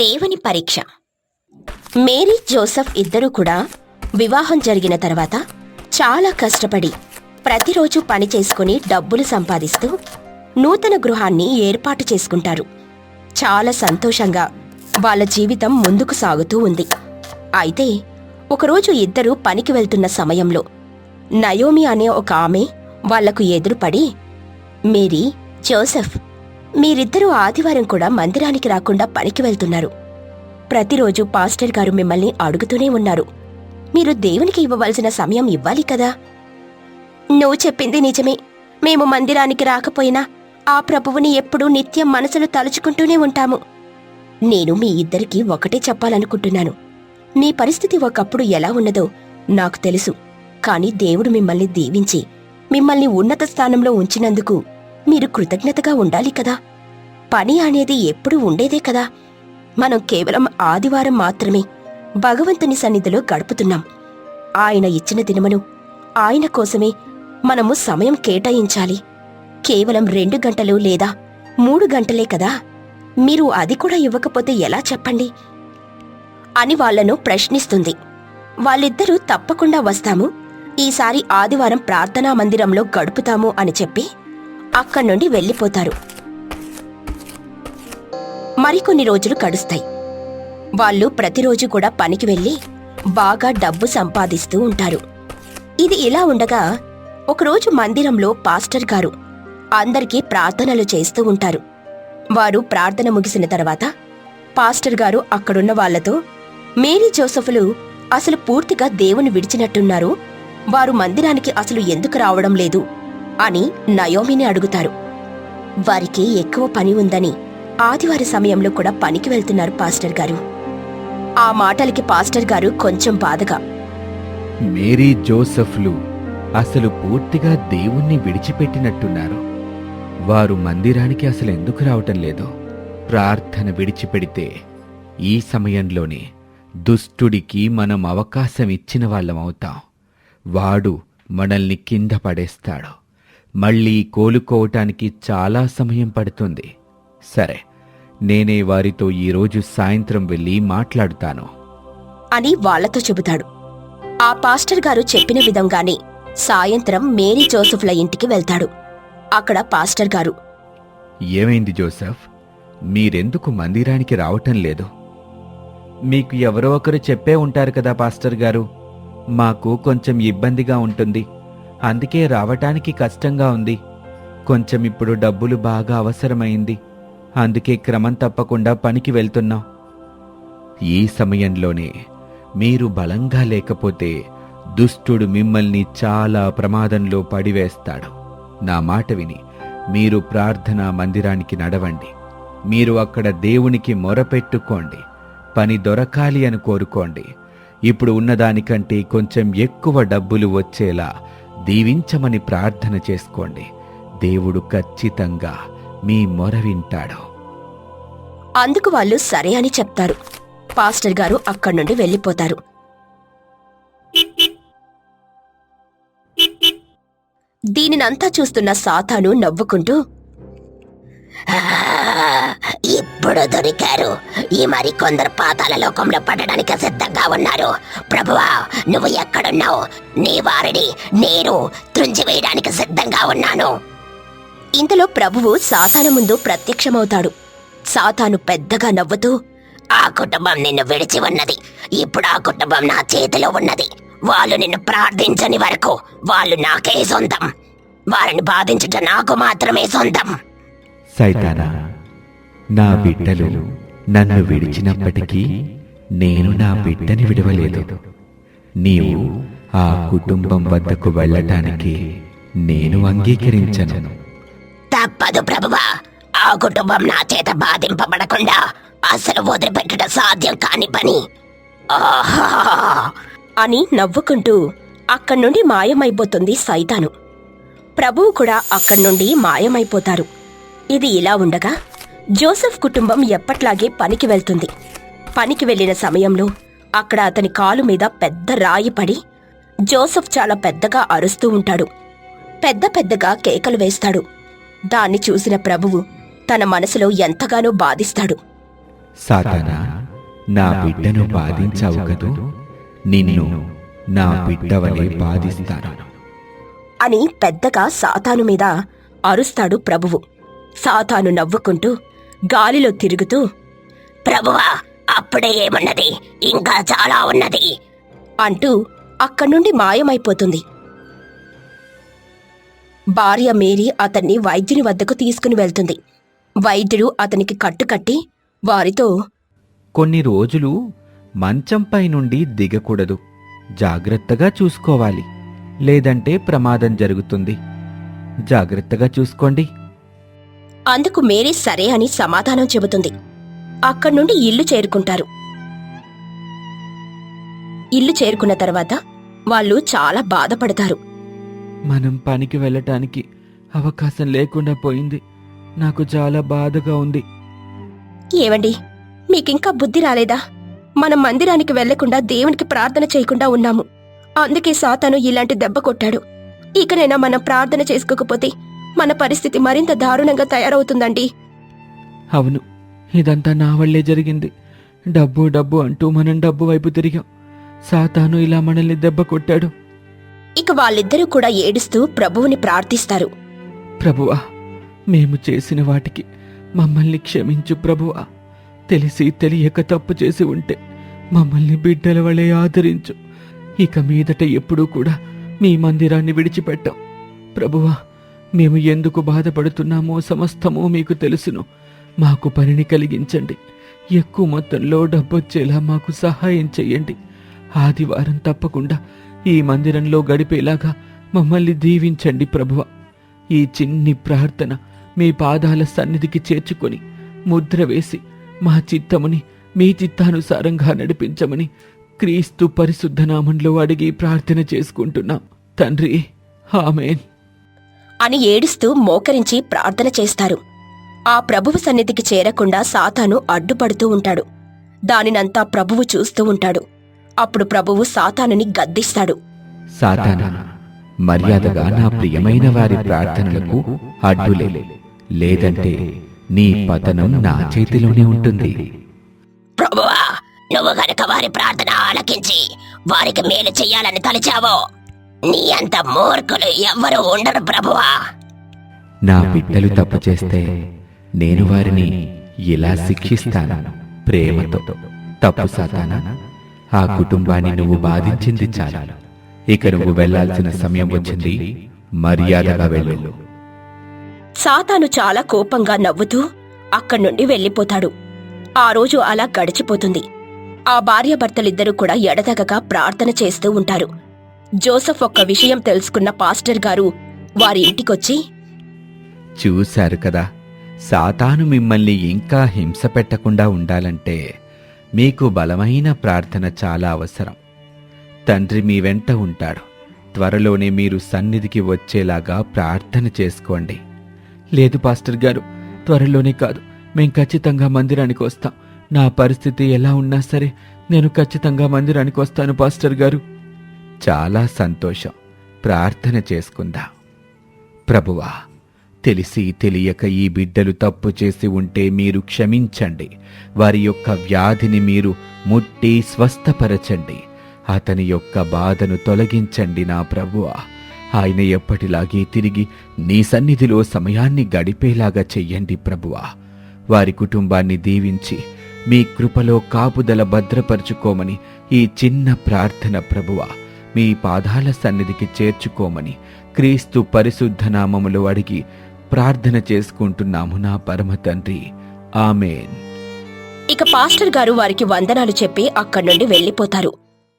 దేవుని పరీక్ష. Mary Joseph ఇద్దరూ కూడా వివాహం జరిగిన తర్వాత చాలా కష్టపడి ప్రతిరోజు పని చేసుకుని డబ్బులు సంపాదిస్తూ నూతన గృహాన్ని ఏర్పాటు చేసుకుంటారు. చాలా సంతోషంగా వాళ్ళ జీవితం ముందుకు సాగుతూ ఉంది. అయితే ఒకరోజు ఇద్దరూ పనికి వెళ్తున్న సమయంలో నయోమి అనే ఒక ఆమె వాళ్ళకు ఎదురుపడి మేరీ జోసెఫ్ మీరిద్దరూ ఆదివారం కూడా మందిరానికి రాకుండా పనికి వెళ్తున్నారు. ప్రతిరోజు పాస్టర్ గారు మిమ్మల్ని అడుగుతూనే ఉన్నారు. మీరు దేవునికి ఇవ్వవలసిన సమయం ఇవ్వాలి కదా? నువ్వు చెప్పింది నిజమే. మేము మందిరానికి రాకపోయినా ఆ ప్రభువుని ఎప్పుడూ నిత్యం మనసులు తలుచుకుంటూనే ఉంటాము. నేను మీ ఇద్దరికీ ఒకటే చెప్పాలనుకుంటున్నాను. మీ పరిస్థితి ఒకప్పుడు ఎలా ఉన్నదో నాకు తెలుసు. కాని దేవుడు మిమ్మల్ని దీవించి మిమ్మల్ని ఉన్నత స్థానంలో ఉంచినందుకు మీరు కృతజ్ఞతగా ఉండాలి కదా. పని అనేది ఎప్పుడూ ఉండేదే కదా. మనం కేవలం ఆదివారం మాత్రమే భగవంతుని సన్నిధిలో గడుపుతున్నాం. ఆయన ఇచ్చిన దినమును ఆయన కోసమే మనము సమయం కేటాయించాలి. కేవలం రెండు గంటలు లేదా మూడు గంటలే కదా. మీరు అది కూడా ఇవ్వకపోతే ఎలా చెప్పండి? అని వాళ్ళను ప్రశ్నిస్తుంది. వాళ్ళిద్దరూ తప్పకుండా వస్తాము. ఈసారి ఆదివారం ప్రార్థనా మందిరంలో గడుపుతాము అని చెప్పి అక్కడి నుండి వెళ్ళిపోతారు. మరికొన్ని రోజులు గడుస్తాయి. వాళ్ళు ప్రతిరోజు కూడా పనికి వెళ్ళి బాగా డబ్బు సంపాదిస్తూ ఉంటారు. ఇది ఇలా ఉండగా ఒకరోజు మందిరంలో పాస్టర్ గారు అందరికీ ప్రార్థనలు చేస్తూ ఉంటారు. వారు ప్రార్థన ముగిసిన తర్వాత పాస్టర్ గారు అక్కడున్న వాళ్ళతో మేరీ జోసఫులు అసలు పూర్తిగా దేవుని విడిచినట్టున్నారు. వారు మందిరానికి అసలు ఎందుకు రావడం లేదు? అని నయోమిని అడుగుతారు. వారికి ఎక్కువ పని ఉందని ఆదివారి సమయంలో కూడా పనికి వెళ్తున్నారు పాస్టర్ గారు. ఆ మాటలకి పాస్టర్ గారు కొంచెం బాధగా మేరీ జోసెఫ్లు అసలు పూర్తిగా దేవుణ్ణి విడిచిపెట్టినట్టున్నారు. వారు మందిరానికి అసలు ఎందుకు రావటం లేదు ప్రార్థన విడిచిపెడితే ఈ సమయంలోనే దుష్టుడికి మనం అవకాశం ఇచ్చిన వాళ్ళమవుతాం. వాడు మనల్ని కింద పడేస్తాడు. మళ్ళీ కోలుకోవటానికి చాలా సమయం పడుతుంది. సరే నేనే వారితో ఈరోజు సాయంత్రం వెళ్ళి మాట్లాడుతాను. అని వాళ్ళతో చెబుతాడు. ఆ పాస్టర్ గారు చెప్పిన విధంగానే సాయంత్రం మేరీ జోసెఫ్ల ఇంటికి వెళ్తాడు. అక్కడ పాస్టర్ గారు ఏమైంది జోసెఫ్? మీరెందుకు మందిరానికి రావటం లేదు? మీకు ఎవరో ఒకరు చెప్పే ఉంటారు కదా పాస్టర్ గారు. మాకు కొంచెం ఇబ్బందిగా ఉంటుంది. అందుకే రావటానికి కష్టంగా ఉంది. కొంచెం ఇప్పుడు డబ్బులు బాగా అవసరమైంది. అందుకే క్రమం తప్పకుండా పనికి వెళ్తున్నాం. ఈ సమయంలోనే మీరు బలంగా లేకపోతే దుష్టుడు మిమ్మల్ని చాలా ప్రమాదంలో పడివేస్తాడు. నా మాట విని మీరు ప్రార్థనా మందిరానికి నడవండి. మీరు అక్కడ దేవునికి మొరపెట్టుకోండి. పని దొరకాలి అని కోరుకోండి. ఇప్పుడు ఉన్నదానికంటే కొంచెం ఎక్కువ డబ్బులు వచ్చేలా దీవించమని ప్రార్థన చేసుకోండి. దేవుడు ఖచ్చితంగా మీ మొర వింటాడు. అందుకు వాళ్ళు సరే అని చెప్తారు. పాస్టర్ గారు అక్కడి నుండి వెళ్ళిపోతారు. దీనినంతా చూస్తున్న సాతాను నవ్వుకుంటూ ఇప్పుడు దొరికారు. ఈ మరి కొందరు పాతాల లోకంలో పడడానికి సిద్ధంగా ఉన్నారు. ప్రభువా నువ్వు ఎక్కడున్నావు? నీ వారిని నేను త్రుంచివేయడానికి సిద్ధంగా ఉన్నాను. ఇంతలో ప్రభువు సాతాను ముందు ప్రత్యక్షమవుతాడు. సాతాను పెద్దగా నవ్వుతూ ఆ కుటుంబం నిన్ను విడిచి ఉన్నది. ఇప్పుడు ఆ కుటుంబం నా చేతిలో ఉన్నది. వాళ్ళు నిన్ను ప్రార్థించని వరకు వాళ్ళు నాకే సొంతం. వారిని బాధించుట నాకు మాత్రమే సొంతం. సైతానా? నా బిడ్డలు నన్ను విడిచినప్పటికీ నేను నా బిడ్డని విడవలేదు. నీవు ఆ కుటుంబం వద్దకు వెళ్ళటానికి నేను అంగీకరించను. తప్పదు ప్రభువా. ఆ కుటుంబం నా చేత బాధింపబడకుండా అసలు వదిలిపెట్టడం సాధ్యం కాని పని. ఆహా! అని నవ్వుకుంటూ అక్కడి నుండి మాయమైపోతుంది సైతాను. ప్రభువు కూడా అక్కడి నుండి మాయమైపోతారు. ఇది ఇలా ఉండగా జోసెఫ్ కుటుంబం ఎప్పట్లాగే పనికి వెళ్తుంది. పనికి వెళ్ళిన సమయంలో అక్కడ అతని కాలు మీద పెద్ద రాయి పడి జోసెఫ్ చాలా పెద్దగా అరుస్తూ ఉంటాడు. పెద్ద పెద్దగా కేకలు వేస్తాడు. దాన్ని చూసిన ప్రభువు తన మనసులో ఎంతగానో బాధిస్తాడు. సాతానా నా బిడ్డను బాధించావు కదూ? నిన్ను నా బిడ్డవలే బాధిస్తాను. అని పెద్దగా సాతాను మీద అరుస్తాడు ప్రభువు. సాతాను నవ్వుకుంటూ గాలిలో తిరుగుతూ ప్రభువా అప్పుడే ఏమున్నది? ఇంకా చాలా ఉన్నది. అంటూ అక్కడి నుండి మాయమైపోతుంది. భార్య మేరీ అతన్ని వైద్యుని వద్దకు తీసుకుని వెళ్తుంది. వైద్యుడు అతనికి కట్టుకట్టి వారితో కొన్ని రోజులు మంచంపై నుండి దిగకూడదు. జాగ్రత్తగా చూసుకోవాలి. లేదంటే ప్రమాదం జరుగుతుంది. జాగ్రత్తగా చూసుకోండి. అందుకు మేరీ సరే అని సమాధానం చెబుతుంది. అక్కడి నుండి ఇల్లు చేరుకుంటారు. ఇల్లు చేరుకున్న తర్వాత వాళ్ళు చాలా బాధపడతారు. మనం పనికి వెళ్ళటానికి అవకాశం లేకుండా పోయింది. నాకు చాలా బాధగా ఉంది. ఏవండి? మీకింకా బుద్ధి రాలేదా? మనం మందిరానికి వెళ్ళకుండా దేవునికి ప్రార్థన చేయకుండా ఉన్నాము. అందుకే సాతాను ఇలాంటి దెబ్బ కొట్టాడు. ఇకనైనా మనం ప్రార్థన చేసుకోకపోతే మన పరిస్థితి మరింత దారుణంగా తయారవుతుందండి. అవును ఇదంతా నా వల్లే జరిగింది. డబ్బు డబ్బు అంటూ మనం డబ్బు వైపు తిరిగాం. సాతాను ఇలా మనల్ని దెబ్బ కొట్టాడు. ఇక వాళ్ళిద్దరూ కూడా ఏడుస్తూ ప్రభువుని ప్రార్థిస్తారు. ప్రభువా మేము చేసిన వాటికి మమ్మల్ని క్షమించు ప్రభువా. తెలిసి తెలియక తప్పు చేసి ఉంటే మమ్మల్ని బిడ్డల వలె ఆదరించు. ఇక మీదట ఎప్పుడూ కూడా మీ మందిరాన్ని విడిచిపెట్టాం. ప్రభువా మేము ఎందుకు బాధపడుతున్నామో సమస్తమూ మీకు తెలుసును. మాకు పనిని కలిగించండి. ఎక్కువ మొత్తంలో డబ్బొచ్చేలా మాకు సహాయం చెయ్యండి. ఆదివారం తప్పకుండా ఈ మందిరంలో గడిపేలాగా మమ్మల్ని దీవించండి ప్రభువ. ఈ చిన్ని ప్రార్థన మీ పాదాల సన్నిధికి చేర్చుకొని ముద్ర వేసి మా చిత్తముని మీ చిత్తానుసారంగా నడిపించమని క్రీస్తు పరిశుద్ధ నామంలో అడిగి ప్రార్థన చేసుకుంటున్నాం. తండ్రి ఆమెన్. అని ఏడుస్తూ మోకరించి ప్రార్థన చేస్తారు. ఆ ప్రభువు సన్నిధికి చేరకుండా సాతాను అడ్డుపడుతూ ఉంటాడు. దానినంతా ప్రభువు చూస్తూ ఉంటాడు. అప్పుడు ప్రభువు సాతానుని గద్దిస్తాడు. సాతానా మర్యాదగా నా ప్రియమైన వారి ప్రార్థనలకు అడ్డులే. లేదంటే నీ పతనం నా చేతిలోనే ఉంటుంది. ప్రభువా నువ్వు గనక వారి ప్రార్థన ఆలకించి వారికి మేలు చెయ్యాలని తలిచావో నీ అంత మూర్ఖులు ఎవ్వరూ ఉండరు ప్రభువా. నా బిడ్డలు తప్పు చేస్తే నేను వారిని ఇలా శిక్షిస్తాను ప్రేమతో. తప్పు సాతానా? ఆ కుటుంబాన్ని నువ్వు బాధించింది చాలు. ఇక నువ్వు వెళ్ళాల్సిన సమయం వచ్చింది మర్యాదగా వెళ్ళు. సాతాను చాలా కోపంగా నవ్వుతూ అక్కడి నుండి వెళ్ళిపోతాడు. ఆ రోజు అలా గడిచిపోతుంది. ఆ భార్యాభర్తలిద్దరూ కూడా ఎడతెగక ప్రార్థన చేస్తూ ఉంటారు. జోసఫ్ ఒక్క విషయం తెలుసుకున్న పాస్టర్ గారు వారి ఇంటికొచ్చి చూశారు కదా సాతాను మిమ్మల్ని ఇంకా హింస పెట్టకుండా ఉండాలంటే మీకు బలమైన ప్రార్థన చాలా అవసరం. తండ్రి మీ వెంట ఉంటాడు. త్వరలోనే మీరు సన్నిధికి వచ్చేలాగా ప్రార్థన చేసుకోండి. లేదు పాస్టర్ గారు త్వరలోనే కాదు. మేం ఖచ్చితంగా మందిరానికి వస్తాం. నా పరిస్థితి ఎలా ఉన్నా సరే నేను ఖచ్చితంగా మందిరానికి వస్తాను పాస్టర్ గారు. చాలా సంతోషం. ప్రార్థన చేసుకుందాం. ప్రభువా తెలిసి తెలియక ఈ బిడ్డలు తప్పు చేసి ఉంటే మీరు క్షమించండి. వారి యొక్క వ్యాధిని మీరు ముట్టి స్వస్థపరచండి. అతని యొక్క బాధను తొలగించండి నా ప్రభువా. ఆయన ఎప్పటిలాగే తిరిగి నీ సన్నిధిలో సమయాన్ని గడిపేలాగా చెయ్యండి ప్రభువా. వారి కుటుంబాన్ని దీవించి మీ కృపలో కాపుదల భద్రపరుచుకోమని ఈ చిన్న ప్రార్థన ప్రభువా. మీ పాదాల సన్నిధికి చేర్చుకోమని క్రీస్తు పరిశుద్ధ నామములో అడిగి ప్రార్థన చేసుకుంటున్నాము నా పరమ తండ్రి. ఆమెన్. ఇక పాస్టర్ గారు వారికి వందనాలు చెప్పి అక్కడి నుండి వెళ్ళిపోతారు.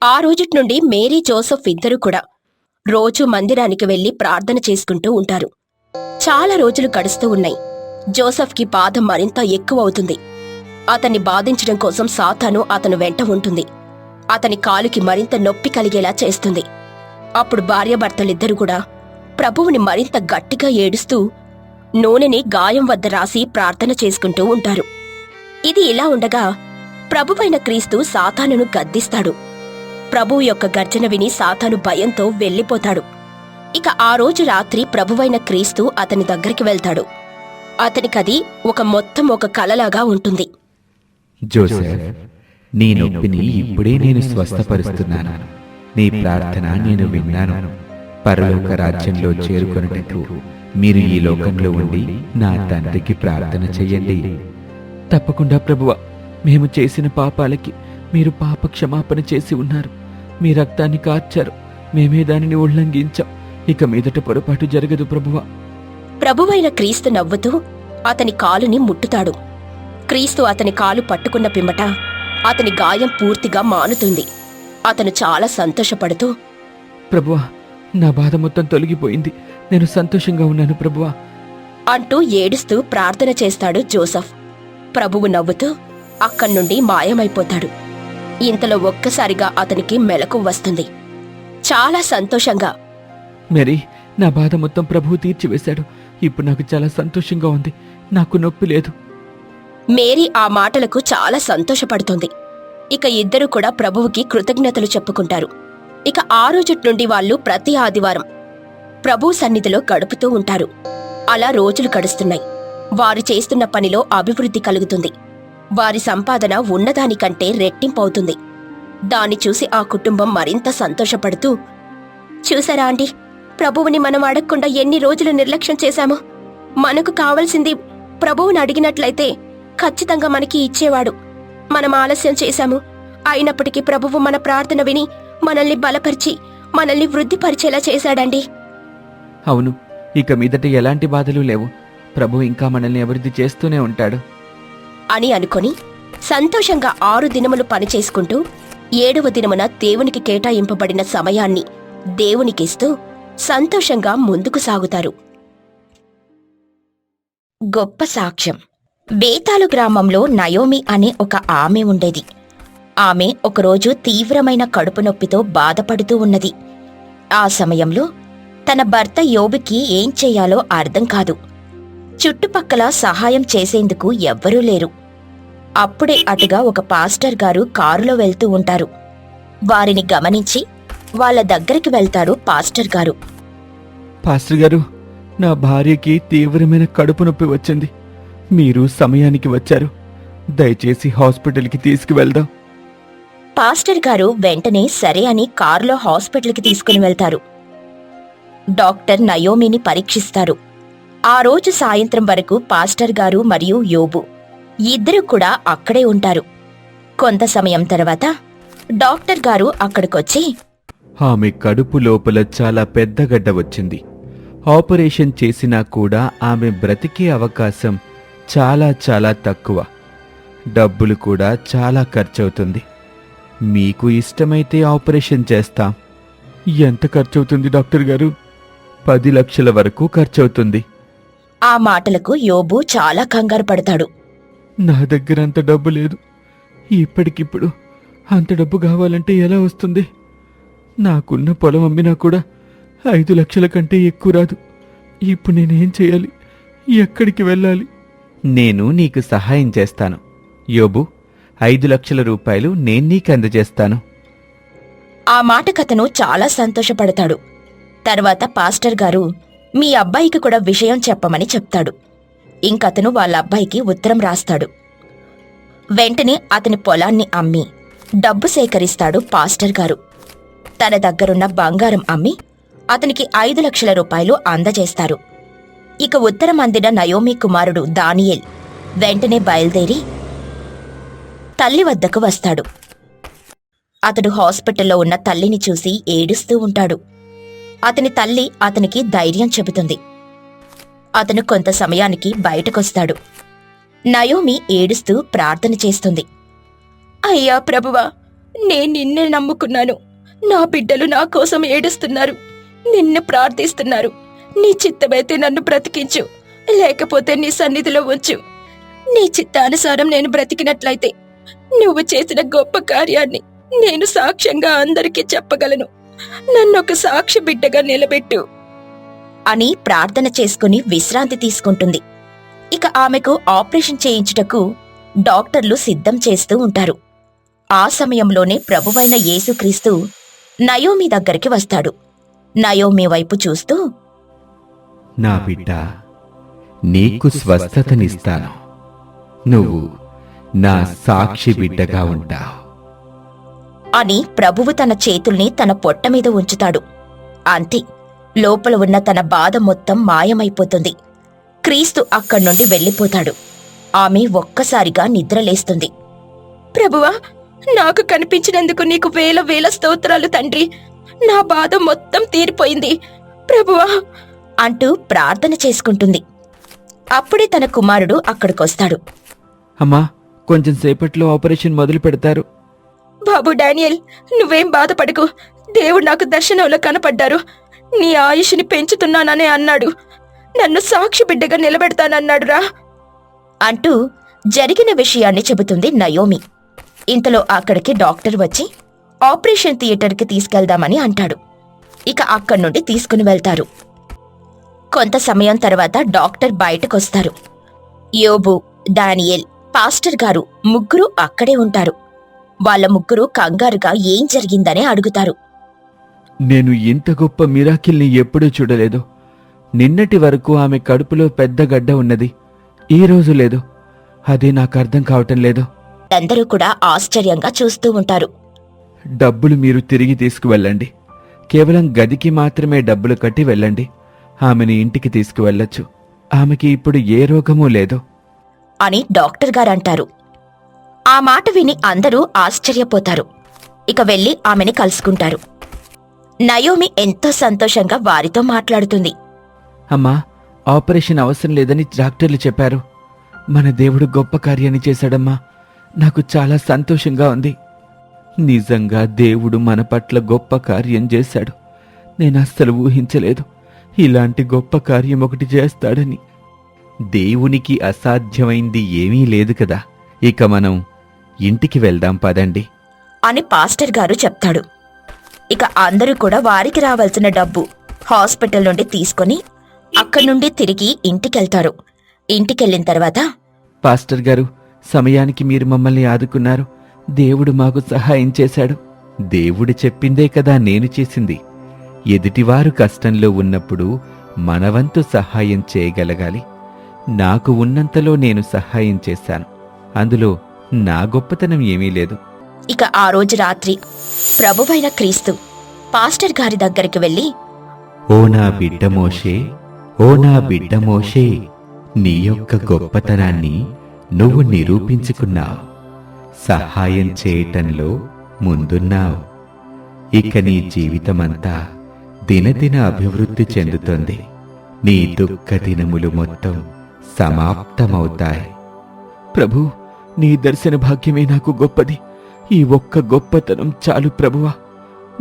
ఆ రోజుటి నుండి మేరీ జోసెఫ్ ఇద్దరు కూడా రోజు మందిరానికి వెళ్ళి ప్రార్థన చేసుకుంటూ ఉంటారు. చాలా రోజులు గడుస్తూ ఉన్నాయి. జోసెఫ్కి బాధ మరింత ఎక్కువ అవుతుంది. అతన్ని బాధించడం కోసం సాతాను అతను వెంట ఉంటుంది. అతని కాలుకి మరింత నొప్పి కలిగేలా చేస్తుంది. అప్పుడు భార్యాభర్తలిద్దరూ కూడా ప్రభువుని మరింత గట్టిగా ఏడుస్తూ నూనెని గాయం వద్ద రాసి ప్రార్థన చేసుకుంటూ ఉంటారు. ఇది ఇలా ఉండగా ప్రభువైన క్రీస్తు సాతానును గద్దిస్తాడు. ప్రభువు యొక్క గర్జన విని సాతాను భయంతో వెళ్ళిపోతాడు. ఇక ఆ రోజు రాత్రి ప్రభువైన క్రీస్తు అతని దగ్గరికి వెళ్తాడు. అతనికది ఒక మొత్తం ఒక కలలాగా ఉంటుంది. నీ నొప్పిని ఇప్పుడే నేను స్వస్థపరుస్తున్నాను. నీ ప్రార్థన నేను విన్నాను. పరలోక రాజ్యంలో చేరుకొనుటకు మీరు ఈ లోకంలో ఉండి నా తండ్రికి ప్రార్థన చెయ్యండి. తప్పకుండా ప్రభువ మేము చేసిన పాపాలకి మీరు పాప క్షమాపణ చేసి ఉన్నారు. మీ రక్తాన్ని కార్చారు. మేమే దానిని ఉల్లంఘించాం. ఇక మీదట పొరపాటు జరగదు ప్రభువా. ప్రభువైన క్రీస్తు నవ్వుతూ అతని కాలుని ముట్టుతాడు. క్రీస్తు అతని కాలు పట్టుకున్న పిమ్మట అతని గాయం పూర్తిగా మానుతుంది. అతను చాలా సంతోషపడుతూ ప్రభువా నా బాధ మొత్తం తొలగిపోయింది. నేను సంతోషంగా ఉన్నాను ప్రభువా. అంటూ ఏడుస్తూ ప్రార్థన చేస్తాడు జోసఫ్. ప్రభువు నవ్వుతూ అక్కడి నుండి మాయమైపోతాడు. ఇంతలో ఒక్కసారిగా అతనికి మెలకు వస్తుంది. చాలా సంతోషంగా. మేరీ నా బాధ మొత్తం ప్రభువు తీర్చివేశాడు. ఇప్పుడు నాకు చాలా సంతోషంగా ఉంది. నాకు నొప్పి లేదు. మేరీ ఆ మాటలకు చాలా సంతోషపడుతుంది. ఇక ఇద్దరు కూడా ప్రభువుకి కృతజ్ఞతలు చెప్పుకుంటారు. ఇక ఆ రోజుటి నుండి వాళ్ళు ప్రతి ఆదివారం ప్రభు సన్నిధిలో గడుపుతూ ఉంటారు. అలా రోజులు గడుస్తున్నాయి. వారు చేస్తున్న పనిలో అభివృద్ధి కలుగుతుంది. వారి సంపాదన ఉన్నదానికంటే రెట్టింపవుతుంది. దాన్ని చూసి ఆ కుటుంబం మరింత సంతోషపడుతూ చూసారా అండి ప్రభువుని మనం అడగకుండా ఎన్ని రోజులు నిర్లక్ష్యం చేశామో? మనకు కావలసింది ప్రభువుని అడిగినట్లయితే ఖచ్చితంగా మనకి ఇచ్చేవాడు. మనం ఆలస్యం చేశాము. అయినప్పటికీ ప్రభువు మన ప్రార్థన విని మనల్ని బలపరిచి మనల్ని వృద్ధిపరిచేలా చేశాడండి. అవును ఇక మీదట ఎలాంటి బాధలు లేవు. ప్రభు ఇంకా మనల్ని అభివృద్ధి చేస్తూనే ఉంటాడు. అని అనుకొని సంతోషంగా ఆరు దినములు పనిచేసుకుంటూ ఏడవ దినమున దేవునికి కేటాయింపబడిన సమయాన్ని దేవునికిస్తూ సంతోషంగా ముందుకు సాగుతారు. గొప్ప సాక్ష్యం. బేతాలు గ్రామంలో నయోమి అనే ఒక ఆమె ఉండేది. ఆమె ఒకరోజు తీవ్రమైన కడుపు నొప్పితో బాధపడుతూ ఉన్నది. ఆ సమయంలో తన భర్త యోబుకి ఏం చెయ్యాలో అర్థం కాదు. చుట్టుపక్కల సహాయం చేసేందుకు ఎవ్వరూ లేరు. అప్పుడే అటుగా ఒక పాస్టర్ గారు కారులో వెళ్తూ ఉంటారు. వారిని గమనించి వాళ్ళ దగ్గరికి వెళ్తారు పాస్టర్ గారు. పాస్టర్ గారు నా భార్యకి తీవ్రమైన కడుపు నొప్పి వచ్చింది. మీరు సమయానికి వచ్చారు. దయచేసి హాస్పిటల్కి తీసుకువెళ్దాం. పాస్టర్ గారు వెంటనే సరే అని కారులో హాస్పిటల్కి తీసుకుని వెళ్తారు. డాక్టర్ నయోమిని పరీక్షిస్తారు. ఆ రోజు సాయంత్రం వరకు పాస్టర్ గారు మరియు యోబు ఇద్దరు కూడా అక్కడే ఉంటారు. కొంత సమయం తర్వాత డాక్టర్ గారు అక్కడికొచ్చి ఆమె కడుపు లోపల చాలా పెద్ద గడ్డ వచ్చింది. ఆపరేషన్ చేసినా కూడా ఆమె బ్రతికే అవకాశం చాలా చాలా తక్కువ. డబ్బులు కూడా చాలా ఖర్చవుతుంది. మీకు ఇష్టమైతే ఆపరేషన్ చేస్తాం. ఎంత ఖర్చవుతుంది డాక్టర్ గారు? పది లక్షల వరకు ఖర్చవుతుంది. ఆ మాటలకు యోబు చాలా కంగారు పడతాడు. నా దగ్గర అంత డబ్బు లేదు. ఇప్పటికిప్పుడు అంత డబ్బు కావాలంటే ఎలా వస్తుంది? నాకున్న పొలం అమ్మినా కూడా ఐదు లక్షల కంటే ఎక్కువ రాదు. ఇప్పుడు నేనేం చేయాలి? ఎక్కడికి వెళ్ళాలి? నేను నీకు సహాయం చేస్తాను. యోబు ఐదు లక్షల రూపాయలు నేను నీకు అందజేస్తాను. ఆ మాటకతను చాలా సంతోషపడతాడు. తర్వాత పాస్టర్ గారు మీ అబ్బాయికి కూడా విషయం చెప్పమని చెప్తాడు. ఇంకతను వాళ్ళ అబ్బాయికి ఉత్తరం రాస్తాడు. వెంటనే అతని పొలాన్ని అమ్మి డబ్బు సేకరిస్తాడు పాస్టర్ గారు. తన దగ్గరున్న బంగారం అమ్మి అతనికి ఐదు లక్షల రూపాయలు అందజేస్తారు. ఇక ఉత్తరం అందిన నయోమి కుమారుడు దానియల్ వెంటనే బయలుదేరి తల్లి వద్దకు వస్తాడు. అతడు హాస్పిటల్లో ఉన్న తల్లిని చూసి ఏడుస్తూ ఉంటాడు. అతని తల్లి అతనికి ధైర్యం చెబుతుంది. అతను కొంత సమయానికి బయటకొస్తాడు. నయోమి ఏడుస్తూ ప్రార్థన చేస్తుంది. అయ్యా ప్రభువా నేను నిన్నే నమ్ముకున్నాను. నా బిడ్డలు నా కోసం ఏడుస్తున్నారు. నిన్ను ప్రార్థిస్తున్నారు. నీ చిత్తమైతే నన్ను బ్రతికించు. లేకపోతే నీ సన్నిధిలో ఉంచు. నీ చిత్తానుసారం నేను బ్రతికినట్లయితే నువ్వు చేసిన గొప్ప కార్యాన్ని నేను సాక్ష్యంగా అందరికీ చెప్పగలను. నన్నొక సాక్షి బిడ్డగా నిలబెట్టు. అని ప్రార్థన చేసుకుని విశ్రాంతి తీసుకుంటుంది. ఇక ఆమెకు ఆపరేషన్ చేయించుటకు డాక్టర్లు సిద్ధం చేస్తూ ఉంటారు. ఆ సమయంలోనే ప్రభువైన యేసుక్రీస్తు నయోమి దగ్గరికి వస్తాడు. నయోమి వైపు చూస్తూ నా బిడ్డ నీకు స్వస్థతనిస్తాను. నువ్వు నా సాక్షి బిడ్డగా ఉంటావు. అని ప్రభువు తన చేతుల్ని తన పొట్ట మీద ఉంచుతాడు. అంతే లోపల ఉన్న తన బాధ మొత్తం మాయమైపోతుంది. క్రీస్తు అక్కడి నుండి వెళ్ళిపోతాడు. ఆమె ఒక్కసారిగా నిద్రలేస్తుంది. ప్రభువా నాకు కనిపించినందుకు నీకు వేల వేల స్తోత్రాలు తండ్రి. నా బాధ మొత్తం తీరిపోయింది. ప్రభువా అంటూ ప్రార్థన చేసుకుంటుంది. అప్పుడే తన కుమారుడు అక్కడికొస్తాడు. అమ్మా కొంచెం సేపట్లో ఆపరేషన్ మొదలు పెడతారు. బాబు డానియల్ నువ్వేం బాధపడకు. దేవుడు నాకు దర్శనంలో కనపడ్డారు. నీ ఆయుష్ని పెంచుతున్నాననే అన్నాడు. నన్ను సాక్షి బిడ్డగా నిలబెడతానన్నాడురా. అంటూ జరిగిన విషయాన్ని చెబుతుంది నయోమి. ఇంతలో అక్కడికి డాక్టర్ వచ్చి ఆపరేషన్ థియేటర్కి తీసుకెళ్దామని అంటాడు. ఇక అక్కడి నుండి తీసుకుని వెళ్తారు. కొంత సమయం తర్వాత డాక్టర్ బయటకొస్తారు. యోబు డానియల్ పాస్టర్ గారు ముగ్గురు అక్కడే ఉంటారు. వాళ్ళ ముగ్గురు కంగారుగా ఏం జరిగిందని అడుగుతారు. నేను ఇంత గొప్ప మిరాకిల్ని ఎప్పుడూ చూడలేదు. నిన్నటి వరకు ఆమె కడుపులో పెద్ద గడ్డ ఉన్నది. ఈ రోజు లేదు. అదే నాకు అర్థం కావటం లేదు. అందరూ కూడా ఆశ్చర్యంగా చూస్తూ ఉంటారు. డబ్బులు మీరు తిరిగి తీసుకువెళ్ళండి. కేవలం గదికి మాత్రమే డబ్బులు కట్టి వెళ్ళండి. ఆమెని ఇంటికి తీసుకువెళ్ళొచ్చు. ఆమెకి ఇప్పుడు ఏ రోగమూ లేదు. అని డాక్టర్ గారు అంటారు ఆ మాట విని అందరూ ఆశ్చర్యపోతారు. ఇక వెళ్ళి ఆమెని కలుసుకుంటారు. నయోమి ఎంతో సంతోషంగా వారితో మాట్లాడుతుంది. అమ్మా ఆపరేషన్ అవసరం లేదని డాక్టర్లు చెప్పారు. మన దేవుడు గొప్ప కార్యాన్ని చేశాడమ్మా. నాకు చాలా సంతోషంగా ఉంది. నిజంగా దేవుడు మన పట్ల గొప్ప కార్యం చేశాడు. నేను అస్సలు ఊహించలేదు. ఇలాంటి గొప్ప కార్యం ఒకటి చేస్తాడని. దేవునికి అసాధ్యమైంది ఏమీ లేదు కదా. ఇక మనం ఇంటికి వెళ్దాం పదండి. అని పాస్టర్ గారు చెప్తాడు. ఇక అందరూ కూడా వారికి రావాల్సిన డబ్బు హాస్పిటల్ నుండి తీసుకొని అక్కడి నుండి తిరిగి ఇంటికెళ్తారు. ఇంటికెళ్ళిన తర్వాత పాస్టర్ గారు సమయానికి మీరు మమ్మల్ని ఆదుకున్నారు. దేవుడు మాకు సహాయం చేశాడు. దేవుడు చెప్పిందే కదా నేను చేసింది. ఎదుటివారు కష్టంలో ఉన్నప్పుడు మనవంతు సహాయం చేయగలగాలి. నాకు ఉన్నంతలో నేను సహాయం చేశాను. అందులో నా గొప్పతనం ఏమీ లేదు. ఇక ఆ రోజు రాత్రి ప్రభువైన క్రీస్తు పాస్టర్ గారి దగ్గరికి వెళ్ళి ఓ నా బిడ్డ మోషే ఓ నా బిడ్డ మోషే నీ యొక్క గొప్పతనాన్ని నువ్వు నిరూపించుకున్నావు. సహాయం చేయటంలో ముందున్నావు. ఇక నీ జీవితమంతా దినదిన అభివృద్ధి చెందుతుంది. నీ దుఃఖ దినములు మొత్తం సమాప్తమవుతాయి. ప్రభు నీ దర్శన భాగ్యమే నాకు గొప్పది. ఈ ఒక్క గొప్పతనం చాలు ప్రభువా.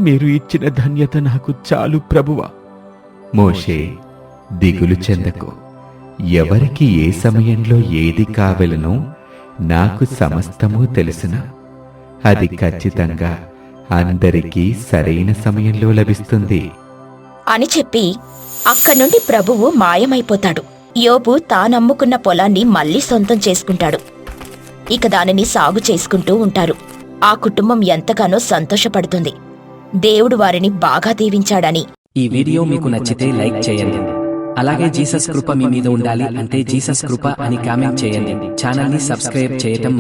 మీరు ఇచ్చిన ధన్యత నాకు చాలు ప్రభువా. మోషే దిగులు చెందకు. ఎవరికి ఏ సమయంలో ఏది కావలనో నాకు సమస్తము తెలుసును. అది ఖచ్చితంగా అందరికీ సరైన సమయంలో లభిస్తుంది. అని చెప్పి అక్కనుండి ప్రభువు మాయమైపోతాడు. యోబు తానమ్ముకున్న పొలాన్ని మళ్ళీ సొంతం చేసుకుంటాడు. ఇక దానిని సాగు చేసుకుంటూ ఉంటారు. ఆ కుటుంబం ఎంతగానో సంతోషపడుతుంది. దేవుడు వారిని బాగా దీవించాడని. ఈ వీడియో మీకు నచ్చితే లైక్ చేయండి. అలాగే జీసస్ కృప మీ మీద ఉండాలి అంటే జీసస్ కృప అని కామెంట్ చేయండి. ఛానల్ని సబ్స్క్రైబ్ చేయటం